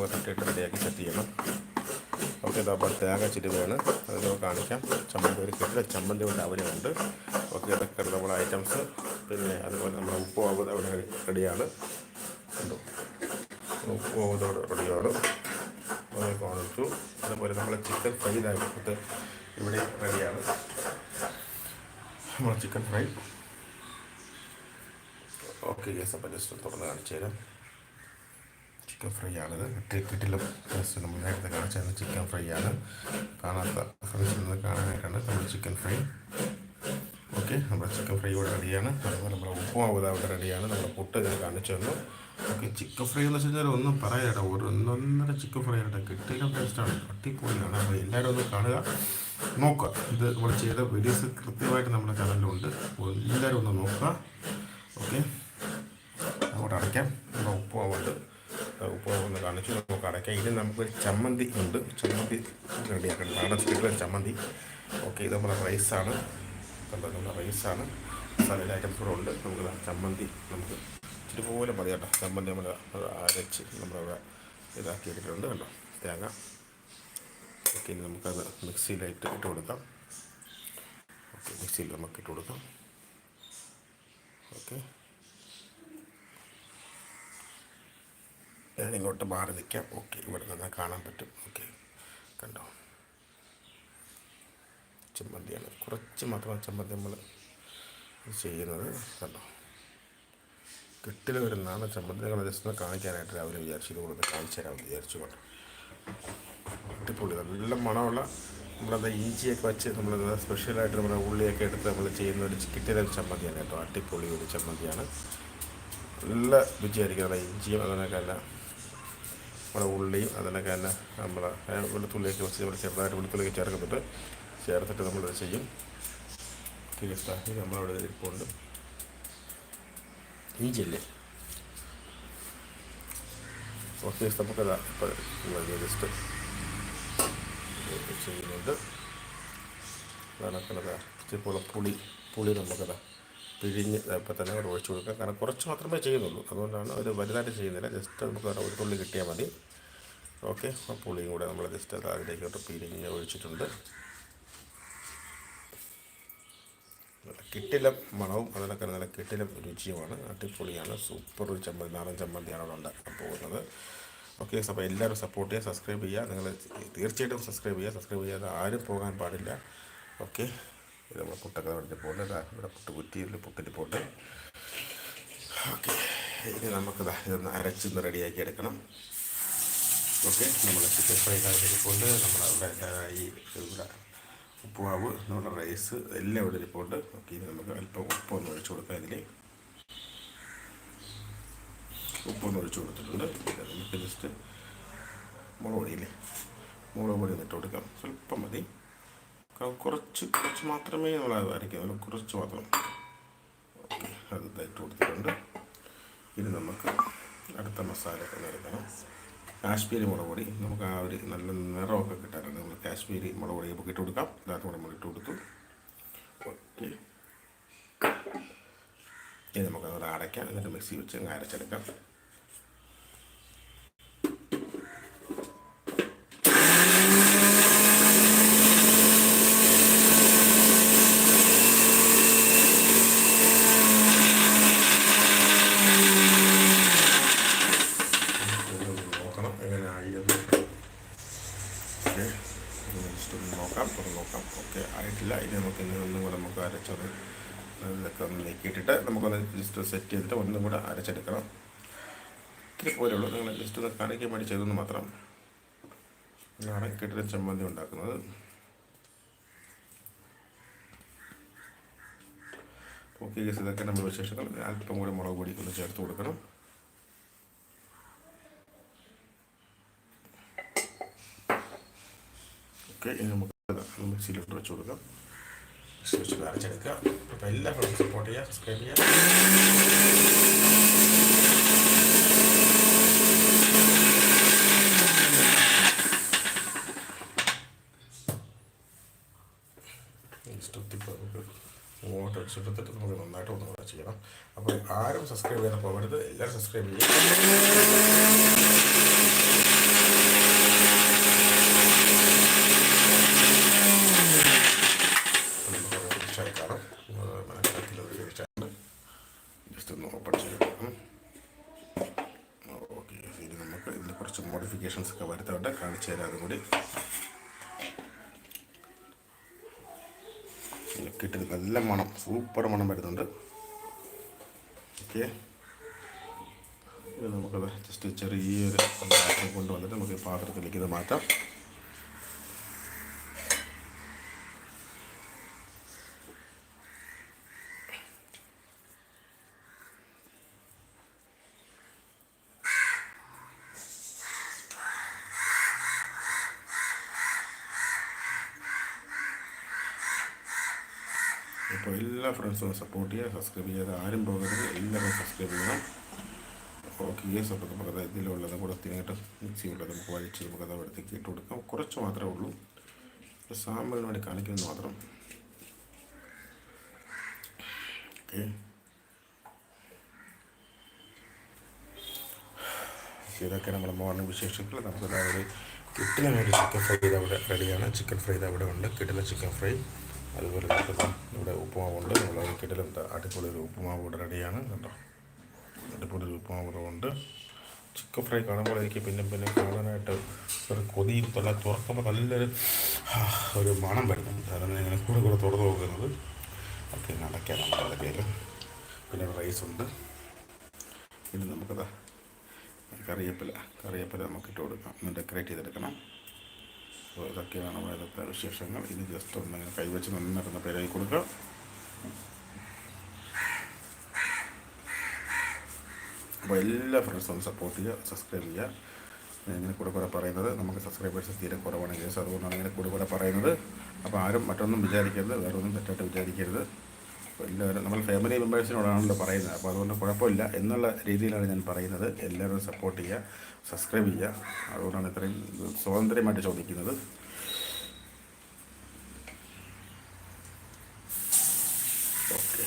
നമുക്ക് തട്ടിയിട്ട് റെഡിയാക്കി സെറ്റ് ചെയ്യണം. ഓക്കെ ഇതപ്പോൾ തേങ്ങ ചിരുവയാണ് അത് നമുക്ക് കാണിക്കാം. ചമ്മന്തി ഒരു കിട്ടില്ല ചമ്മന്തി കൊണ്ട് അവരുണ്ട്. ഓക്കെ ഇതൊക്കെ നമ്മുടെ ഐറ്റംസ് പിന്നെ അതുപോലെ നമ്മുടെ ഉപ്പ് അവിടെ റെഡിയാണ്. കണ്ടോ? ഉപ്പ് അവിടെ റെഡിയാണ്. അത് കാണിച്ചു. അതുപോലെ നമ്മൾ ചിക്കൻ ഫ്രൈ ഇതായിട്ട് ഇവിടെ റെഡിയാണ്. നമ്മുടെ ചിക്കൻ ഫ്രൈ ഓക്കെ ഗ്യാസ് അപ്പം ജസ്റ്റ് തുറന്ന് കാണിച്ചു തരാം. ചിക്കൻ ഫ്രൈ ആണിത് കിട്ടി കിട്ടിലും ജസ്റ്റ് നമ്മൾ നേരത്തെ കാണിച്ചത് ചിക്കൻ ഫ്രൈ ആണ്. കാണാത്ത ഫ്രണ്ട്സിൽ കാണാനായിട്ടാണ് നമ്മൾ ചിക്കൻ ഫ്രൈ ഓക്കെ നമ്മുടെ ചിക്കൻ ഫ്രൈ ഇവിടെ റെഡിയാണ് അതുപോലെ നമ്മുടെ ഉപ്പുമാവ് അവിടെ റെഡിയാണ് നമ്മുടെ പുട്ട് ഞാൻ കാണിച്ചു തന്നു. ഓക്കെ ചിക്കൻ ഫ്രൈ എന്ന് വെച്ച് കഴിഞ്ഞാൽ ഒന്നും പറയാട്ടോ ഒരു ഒന്നൊന്നര ചിക്കൻ ഫ്രൈ ആയിട്ട് കിട്ടിയ ടേസ്റ്റാണ് അടിപൊളിയാണ്. അപ്പോൾ എല്ലാവരും ഒന്ന് കാണുക. നോക്കുക. ഇത് നമ്മൾ ചെയ്ത വീഡിയോസ് കൃത്യമായിട്ട് നമ്മുടെ ചാനലിലുണ്ട് അപ്പോൾ എല്ലാവരും ഒന്ന് നോക്കുക. ഓക്കെ അങ്ങോട്ട് അടയ്ക്കാം. നമ്മുടെ ഉപ്പുമാവുണ്ട്. ഒന്ന് കാണിച്ചു. നമുക്ക് അടയ്ക്കാം. ഇനി നമുക്കൊരു ചമ്മന്തി ഉണ്ട്. ചമ്മന്തി റെഡിയാക്കണം. നാടൻ സ്പീഡിലെ ചമ്മന്തി. ഓക്കെ ഇത് നമ്മുടെ റൈസാണ്. കണ്ടോ നമ്മുടെ റൈസാണ്. സലഡ് ഐറ്റംസ് കൂടെ ഉണ്ട്. നമുക്ക് ചമ്മന്തി നമുക്ക് ഇച്ചിരി പോലെ മതി കേട്ടോ. ചമ്മന്തി നമ്മൾ അരച്ച് നമ്മളവിടെ ഇതാക്കി എടുത്തിട്ടുണ്ട് കേട്ടോ തേങ്ങ. ഓക്കെ ഇനി നമുക്കത് മിക്സിയിലായിട്ട് ഇട്ട് കൊടുക്കാം. ഓക്കെ മിക്സിയിൽ നമുക്ക് ഇട്ട് കൊടുക്കാം. ഓക്കെ. ഞാൻ ഇങ്ങോട്ട് മാറി നിൽക്കാം. ഓക്കെ ഇവിടെ നിന്ന് കാണാൻ പറ്റും. ഓക്കെ കണ്ടോ? ചമ്മന്തിയാണ്. കുറച്ച് മാത്രമാണ് ചമ്മന്തി നമ്മൾ ചെയ്യുന്നത്. കണ്ടോ? കെട്ടിൽ വരുന്നതാണ് ചമ്മന്തി നിങ്ങൾ ജസ്റ്റ് ഒന്ന് കാണിക്കാനായിട്ട് രാവിലെ വിചാരിച്ചു. ഇതുകൊണ്ട് കാണിച്ചു തരാമെന്ന് വിചാരിച്ചു കൊണ്ട്. അടിപൊളി നല്ല മണമുള്ള നമ്മളെന്താ ഇഞ്ചിയൊക്കെ വെച്ച് നമ്മൾ സ്പെഷ്യലായിട്ട് നമ്മുടെ ഉള്ളിയൊക്കെ എടുത്ത് നമ്മൾ ചെയ്യുന്ന ഒരു കിട്ടിയ ചമ്മന്തിയാണ് കേട്ടോ. അടിപൊളി ഒരു ചമ്മന്തിയാണ്. നല്ല രുചിയായിരിക്കും. നമ്മുടെ ഇഞ്ചിയും അങ്ങനെയൊക്കെ തന്നെ നമ്മുടെ ഉള്ളിയും അതിനൊക്കെ തന്നെ നമ്മൾ വെളുത്തുള്ളിയൊക്കെ വെച്ച് നമ്മൾ ചെറുതായിട്ട് വെളുത്തുള്ളിയൊക്കെ ചേർക്കുന്നുണ്ട് ചേർത്തിട്ട് നമ്മളത് ചെയ്യും. ഇത് നമ്മളവിടെ ഇരിപ്പുണ്ട്. ഇഞ്ചിയല്ലേ ഓക്കെ നമുക്കതാ ഇപ്പോൾ ജസ്റ്റ് ചെയ്യുന്നുണ്ട്. അതാണ് കണക്കിനതാ ഇച്ചിരി പുളി പുളി നമുക്കതാ പിഴിഞ്ഞ് ഇപ്പം തന്നെ അവിടെ ഒഴിച്ചു കൊടുക്കുക കാരണം കുറച്ച് മാത്രമേ ചെയ്യുന്നുള്ളൂ. അതുകൊണ്ടാണ് അവർ വലുതായിട്ട് ചെയ്യുന്നില്ല. ജസ്റ്റ് നമുക്ക് ഒരു തുള്ളി കിട്ടിയാൽ മതി. ഓക്കെ. ആ പുളിയും കൂടെ നമ്മൾ ജസ്റ്റ് അത് അതിലേക്കോട്ട് പിരിഞ്ഞ് ഒഴിച്ചിട്ടുണ്ട്. കിട്ടിലം മണവും അതിനൊക്കെ നല്ല കിട്ടില രുചിയുമാണ്. അടിപൊളിയാണ്. സൂപ്പർ ഒരു ചമ്മന്തി നാടൻ ചമ്മന്തിയാണ് അവിടെ ഉണ്ടാക്കാൻ പോകുന്നത്. ഓക്കെ. അപ്പോൾ എല്ലാവരും സപ്പോർട്ട് ചെയ്യുക സബ്സ്ക്രൈബ് ചെയ്യുക. നിങ്ങൾ തീർച്ചയായിട്ടും സബ്സ്ക്രൈബ് ചെയ്യുക. സബ്സ്ക്രൈബ് ചെയ്യാതെ ആരും പോകാൻ പാടില്ല. ഓക്കെ. നമ്മൾ പുട്ടൊക്കെ ഇവിടെ പോകണ്ട ഇതാ ഇവിടെ പുട്ട് കുറ്റിയിൽ പുട്ടിട്ട് പോട്ടെ ഓക്കെ. ഇനി നമുക്ക് ഇതൊന്ന് അരച്ചൊന്ന് റെഡിയാക്കി എടുക്കണം. ഓക്കെ. നമ്മൾ ചിക്കൻ ഫ്രൈ കൊണ്ട് നമ്മൾ ഇവിടെ ഈ ഇവിടെ ഉപ്പുമാവ് നമ്മുടെ റൈസ് എല്ലാം ഇവിടെ ഇരിപ്പുണ്ട് ഓക്കെ ഇനി നമുക്ക് അല്പം ഉപ്പൊന്ന് ഒഴിച്ചു കൊടുക്കാം ഇതിൽ ഉപ്പൊന്ന് ഒഴിച്ചു കൊടുത്തിട്ടുണ്ട്. നമുക്ക് ജസ്റ്റ് മുളക് പൊടിയില്ലേ മുളക് പൊടി ഒന്ന് ഇട്ട് കൊടുക്കാം. സ്വല്പം മതി. കുറച്ച് കുറച്ച് മാത്രമേ നമ്മൾ അത് അരയ്ക്കുന്നുള്ളൂ കുറച്ച് മാത്രം. അത് ഇട്ട് കൊടുത്തിട്ടുണ്ട്. ഇനി നമുക്ക് അടുത്ത മസാല നിരക്കണം കാശ്മീരി മുളക് പൊടി. നമുക്ക് ആ ഒരു നല്ല നിറമൊക്കെ കിട്ടാറുണ്ട്. നമ്മൾ കാശ്മീരി മുളക് പൊടി നമുക്ക് ഇട്ട് കൊടുക്കാം. ഇതായിട്ട് കൂടെ നമ്മൾ ഇട്ട് കൊടുത്തു. ഓക്കെ. ഇനി നമുക്കത് അടയ്ക്കാം. എന്നിട്ട് മിക്സി വെച്ച് അരച്ചെടുക്കാം ഇതൊന്ന് നോക്കണം എങ്ങനെയായി എന്ന് ഓക്കെ നോക്കാം തുറന്ന് നോക്കാം. ഓക്കെ ആയിട്ടില്ല. ഇനി നമുക്ക് ഇനി ഒന്നും കൂടെ നമുക്ക് അരച്ചത് ഇതൊക്കെ ഒന്ന് നീക്കിയിട്ടിട്ട് നമുക്കൊന്ന് ജസ്റ്റ് സെറ്റ് ചെയ്തിട്ട് ഒന്നും കൂടെ അരച്ചെടുക്കണം. ഇത്തിരി പോലെയുള്ളൂ നിങ്ങൾ ജസ്റ്റ് ഒന്ന് കാണിക്കാൻ വേണ്ടി ചെയ്തെന്ന് മാത്രം. ഞാൻ കെട്ടിട ചമ്മന്തി ഉണ്ടാക്കുന്നത്. ഓക്കെ ഇതൊക്കെ നമ്മുടെ വിശേഷങ്ങൾ. അല്പം കൂടി മുളക് പൊടി ഒന്ന് ചേർത്ത് കൊടുക്കണം ഓക്കെ ഇനി നമുക്ക് മിക്സിയിലോട്ട് വെച്ച് കൊടുക്കാം. സ്വിച്ച് വെച്ച് അരച്ചെടുക്കാം അപ്പോൾ എല്ലാ ഫ്രണ്ട്സും സപ്പോർട്ട് ചെയ്യുക സബ്സ്ക്രൈബ് ചെയ്യുക. ഇഷ്ടത്തിൽ ഇങ്ങോട്ട് വെച്ചിട്ട് നമുക്ക് നന്നായിട്ട് ഒന്ന് കൂടെ ചെയ്യണം അപ്പോൾ ആരും സബ്സ്ക്രൈബ് ചെയ്യാൻ പോകരുത്. എല്ലാവരും സബ്സ്ക്രൈബ് ചെയ്യുക ഇതിൽ കുറച്ച് മോഡിഫിക്കേഷൻസ് ഒക്കെ വരുത്തുന്നുണ്ട് കാണിച്ചു തരാം അതും കൂടി കിട്ടുന്ന നല്ല മണം സൂപ്പർ മണം വരുന്നുണ്ട്. ഓക്കെ ഇത് നമുക്കത് ജസ്റ്റ് ചെറിയൊരു കൊണ്ടുവന്നിട്ട് നമുക്ക് പാത്രത്തിലേക്ക് ഇത് മാറ്റാം. അപ്പോൾ എല്ലാ ഫ്രണ്ട്സും സപ്പോർട്ട് ചെയ്യുക സബ്സ്ക്രൈബ് ചെയ്യാതെ ആരും പോകരുത്. എല്ലാവരും സബ്സ്ക്രൈബ് ചെയ്യണം. ഓക്കെ അപ്പോൾ നമുക്കത് ഇതിലുള്ളത് കൂടെ തിന്നിട്ട് മിക്സി ഉള്ളത് നമുക്ക് വഴിച്ച് നമുക്ക് അത് അവിടത്തേക്ക് ഇട്ട് കൊടുക്കാം. കുറച്ച് മാത്രമേ ഉള്ളൂ. സാമ്പിളിന് വേണ്ടി കാണിക്കുന്നത് മാത്രം. ഓക്കെ ഇതൊക്കെ നമ്മുടെ മോർണിംഗ് വിശേഷങ്ങൾ. നമുക്ക് കിട്ടുന്ന വേണ്ടി ചിക്കൻ ഫ്രൈ അവിടെ റെഡിയാണ് ചിക്കൻ ഫ്രൈ അവിടെ ഉണ്ട്. കിട്ടുന്ന ചിക്കൻ ഫ്രൈ അതുപോലെ ഇവിടെ ഇവിടെ ഉപ്പുമാവുണ്ട്. നമ്മൾ കിട്ടിലും അടിപൊളി ഒരു ഉപ്പുമാവ് ഇവിടെ റെഡിയാണ്. കണ്ടോ? അടിപൊളി ഒരു ഉപ്പുമാവ് ഇവിടെ ഉണ്ട്. ചിക്കൻ ഫ്രൈ കാണുമ്പോൾ എനിക്ക് പിന്നെ പിന്നെ കാണാനായിട്ട് ഒരു കൊതി തൊല്ല തുറക്കുമ്പോൾ നല്ലൊരു ഒരു മണം വരുന്നു കാരണം ഇങ്ങനെ കൂടെ കൂടെ തുറന്നു നോക്കുന്നത്. അപ്പോൾ ഇങ്ങനെ അടയ്ക്കാം നമ്മുടെ അതൊക്കെ പിന്നെ റൈസ് ഉണ്ട്. പിന്നെ നമുക്കതാ കറിവേപ്പില കറിവേപ്പില നമുക്ക് ഇട്ട് കൊടുക്കാം. ഒന്ന് ഡെക്കറേറ്റ് ചെയ്തെടുക്കണം. അപ്പോൾ ഇതൊക്കെയാണ് നമ്മുടെ വിശേഷങ്ങൾ. ഇനി ജസ്റ്റ് ഒന്ന് ഇങ്ങനെ കൈവച്ച് നിന്നിരുന്ന പേരായി കൊടുക്കുക അപ്പോൾ എല്ലാ ഫ്രണ്ട്സും ഒന്ന് സപ്പോർട്ട് ചെയ്യുക സബ്സ്ക്രൈബ് ചെയ്യുക. ഇങ്ങനെ കൂടെ കൂടെ പറയുന്നത് നമുക്ക് സബ്സ്ക്രൈബേഴ്സ് തീരെ കുറവാണ് കേസ് അതുകൊണ്ടാണ് ഇങ്ങനെ കൂടെ കൂടെ പറയുന്നത്. അപ്പോൾ ആരും മറ്റൊന്നും വിചാരിക്കരുത്. വേറെ ഒന്നും തെറ്റായിട്ട് വിചാരിക്കരുത്. എല്ലാവരും നമ്മൾ ഫാമിലി മെമ്പേഴ്സിനോടാണല്ലോ പറയുന്നത്. അപ്പോൾ അതുകൊണ്ട് കുഴപ്പമില്ല എന്നുള്ള രീതിയിലാണ് ഞാൻ പറയുന്നത്. എല്ലാവരും സപ്പോർട്ട് ചെയ്യുക സബ്സ്ക്രൈബ് ചെയ്യുക. അതുകൊണ്ടാണ് ഇത്രയും സ്വാതന്ത്ര്യമായിട്ട് ചോദിക്കുന്നത്. ഓക്കെ.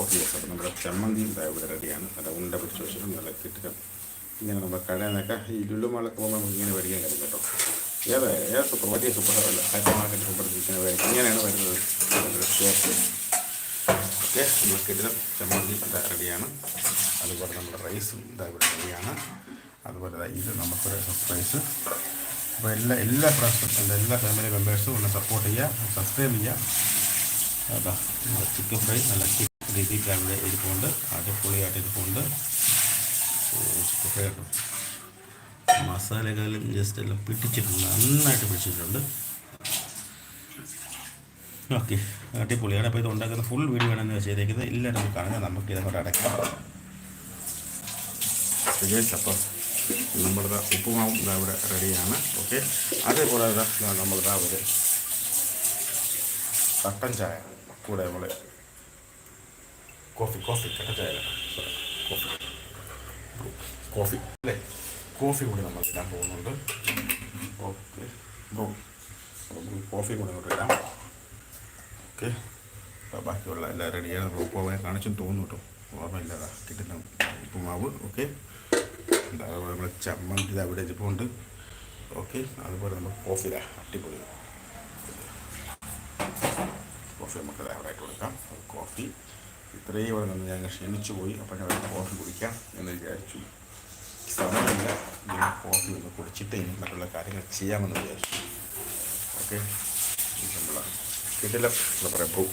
ഓക്കെ അപ്പോൾ നമ്മുടെ ചമ്മന്തിയും ഇവിടെ റെഡിയാണ്. നല്ല ഉണ്ട പിടിച്ച് വെച്ചിട്ടും നല്ല കിട്ടുക ഇങ്ങനെ നമ്മുടെ കടയിൽ ഈ ലുല്ലുമാളൊക്കെ പോകുമ്പോൾ നമുക്ക് ഇങ്ങനെ വരികയും കഴിയും കേട്ടോ. ഏതായാലും ഏത് സൂപ്പർ വലിയ സൂപ്പർ ഹൈപ്പർ മാർക്കറ്റ് സൂപ്പർ ഇങ്ങനെയാണ് വരുന്നത്. ഓക്കെ നമ്മുടെ കിട്ടിലും ചമ്മന്തി ഇതാ റെഡിയാണ്. അതുപോലെ നമ്മുടെ റൈസും ഇതാ ഇവിടെ റെഡിയാണ്. അതുപോലെ ഇത് നമുക്കൊരു സർപ്രൈസ് അപ്പോൾ എല്ലാ എല്ലാ ഫ്രണ്ട്സും എന്റെ എല്ലാ ഫാമിലി മെമ്പേഴ്സും ഒന്ന് സപ്പോർട്ട് ചെയ്യുക സബ്സ്ക്രൈബ് ചെയ്യുക. അതാ ചിക്കൻ ഫ്രൈ നല്ല ചിക്കൻ രീതിയിൽ അവിടെ ഇരിപ്പുണ്ട്. അടിപൊളിയായിട്ട് ഇരിപ്പുണ്ട്. ചിക്കൻ ഫ്രൈ മസാലകളിലും ജസ്റ്റ് എല്ലാം പിടിച്ചിട്ടുണ്ട് നന്നായിട്ട് പിടിച്ചിട്ടുണ്ട്. ഓക്കെ. അടിപൊളിയാണ് അപ്പോൾ ഇത് ഉണ്ടാക്കുന്ന ഫുൾ വീഡിയോ ആണ് ചെയ്തേക്കുന്നത് എല്ലാവരും കാണുക നമുക്ക് ഇതങ്ങോട്ട് അടയ്ക്കാം. അപ്പോൾ നമ്മളുടെ ഉപ്പുമാവും ഇവിടെ റെഡിയാണ് ഓക്കെ. അതേപോലെ നമ്മളുടെ ഒരു കട്ടൻ ചായ കൂടെ നമ്മൾ കോഫി കോഫി കട്ടൻ ചായ കോഫി. കോഫി അല്ലേ? കോഫി കൂടി നമ്മൾ ഇടാൻ പോകുന്നുണ്ട്. ഓക്കെ. ബ്രൂ കോഫി കൂടി ഇങ്ങോട്ട് ഇടാം. ഓക്കെ അപ്പോൾ ബാക്കിയുള്ള എല്ലാം റെഡിയാണ് ബ്രൂ പോകാൻ കാണിച്ചും തോന്നുന്നു കേട്ടോ ഓർമ്മയില്ലാതാ കിട്ടുന്ന ഉപ്പുമാവ് ഓക്കെ അതുപോലെ നമ്മുടെ ചമ്മന്തി ഇത് അവിടെ ഇരിപ്പുണ്ട് ഓക്കെ അതുപോലെ നമ്മൾ കോഫി ഇതാ അടിപൊളി. കോഫി നമുക്ക് അവിടെയായിട്ട് കൊടുക്കാം. കോഫി ഇത്രയും ഇവിടെ നിന്ന് ഞാൻ ക്ഷണിച്ചു പോയി അപ്പോൾ ഒരു കോഫി കുടിക്കാം എന്ന് വിചാരിച്ചു. സമയമില്ല. ഞാൻ കോഫി ഒന്ന് കുടിച്ചിട്ട് ഇനി മറ്റുള്ള കാര്യങ്ങൾ ചെയ്യാമെന്ന് വിചാരിച്ചു. ഓക്കെ നമ്മൾ കിട്ടില്ല. നമ്മൾ പറയാം ബ്രൂ.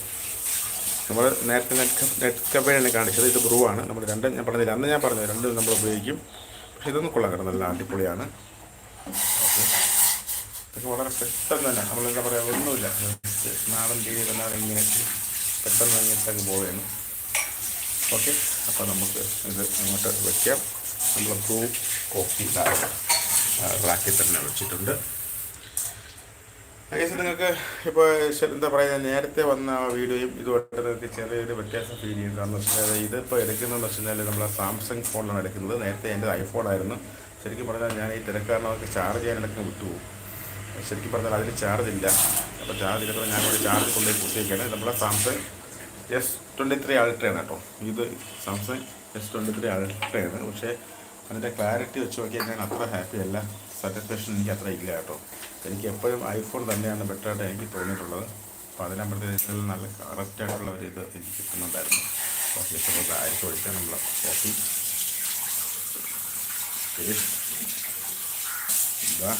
നമ്മൾ നേരത്തെ നെറ്റ് നെറ്റ് കാണിച്ചത് ഇത് ബ്രൂ ആണ്. നമ്മൾ രണ്ടും ഞാൻ പറഞ്ഞില്ല അന്ന് ഞാൻ പറഞ്ഞു രണ്ടും നമ്മൾ ഉപയോഗിക്കും. പക്ഷേ ഇതൊന്നും കൊള്ളാം കാരണം നല്ല അടിപൊളിയാണ്. ഇതൊക്കെ വളരെ പെട്ടെന്ന് തന്നെ നമ്മളെന്താ പറയുക ഒന്നുമില്ല. നാടൻ രീതിയിൽ എന്നാലും ഇങ്ങനെ പെട്ടെന്ന് ഇങ്ങനത്തെ പോവുകയാണ്. ഓക്കെ അപ്പോൾ നമുക്ക് ഇത് അങ്ങോട്ട് വയ്ക്കാം നമ്മൾ ബ്രൂ കോഫി റാക്കിൽ തന്നെ വെച്ചിട്ടുണ്ട്. കേസ് നിങ്ങൾക്ക് ഇപ്പോൾ എന്താ പറയുക നേരത്തെ വന്ന ആ വീഡിയോയും ഇതുമായിട്ട് നിങ്ങൾക്ക് ചെറിയൊരു വ്യത്യാസം ഫീൽ ചെയ്യും കാരണം എന്ന് വെച്ചാൽ ഇതിപ്പോൾ എടുക്കുന്നതെന്ന് വെച്ച് കഴിഞ്ഞാൽ നമ്മൾ സാംസങ് ഫോണിലാണ് എടുക്കുന്നത്. നേരത്തെ എന്റെ ഐഫോൺ ആയിരുന്നു. ശരിക്കും പറഞ്ഞാൽ ഞാൻ ഈ തിരക്കാരണമൊക്കെ ചാർജ് ചെയ്യാനിടയ്ക്ക് വിട്ടുപോകും. ശരിക്കും പറഞ്ഞാൽ അതിന് ചാർജ് ഇല്ല. അപ്പോൾ ചാർജ് ഇല്ലാത്തപ്പോൾ ഞാൻ ഒരു ചാർജ് കൊണ്ടുപോയി കുത്തിയൊക്കെയാണ് നമ്മളെ സാംസങ് എസ് ട്വന്റി ത്രീ അൾട്രയാണ് കേട്ടോ. ഇത് സാംസങ് എസ് ട്വന്റി ത്രീ അൾട്രയാണ് പക്ഷേ അതിന്റെ ക്ലാരിറ്റി വെച്ച് നോക്കിയാൽ ഞാൻ അത്ര ഹാപ്പി അല്ല. സാറ്റിസ്ഫാക്ഷൻ എനിക്ക് അത്ര ഇല്ല കേട്ടോ. എനിക്ക് എപ്പോഴും ഐഫോൺ തന്നെയാണ് ബെറ്ററായിട്ട് എനിക്ക് തോന്നിയിട്ടുള്ളത്. അപ്പോൾ അതിനപ്പുറത്തേക്ക് നല്ല കറക്റ്റായിട്ടുള്ള ഒരു ഇത് എനിക്ക് കിട്ടുന്നുണ്ടായിരുന്നു. ഓക്കെ അപ്പോൾ ആയിരിക്കും ഒഴിക്കാൻ നമ്മൾ കോഫി ഇതാ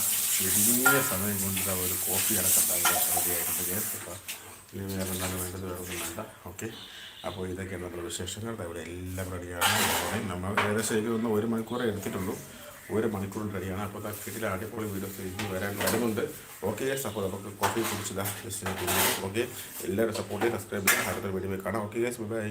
വലിയ സമയം കൊണ്ട് ഒരു കോഫി അടക്കം റെഡി ആയിട്ടുണ്ട്. ഇനി വേറെ എന്താണ് വേണ്ടത് വേറെ വേണ്ട. ഓക്കെ അപ്പോൾ ഇതൊക്കെ നമ്മുടെ വിശേഷങ്ങൾ. ഇവിടെ എല്ലാം റെഡിയാണ് നമ്മൾ ഏകദേശം ഒന്ന് ഒരു മണിക്കൂറേ എടുത്തിട്ടുള്ളൂ. ഒരു മണിക്കൂറിൽ റെഡിയാണ് അപ്പോൾ കിട്ടിയ അടിപൊളി വീഡിയോസ് ഇനി വരാൻ വരുന്നുണ്ട്. ഓക്കെ അപ്പോൾ നമുക്ക് കോഫി കുടിച്ചതാണ് ഓക്കെ എല്ലാവരും സപ്പോർട്ട് ചെയ്ത് സബ്സ്ക്രൈബ് ചെയ്യുക അടുത്ത വീഡിയോ കാണാം. Okay gas by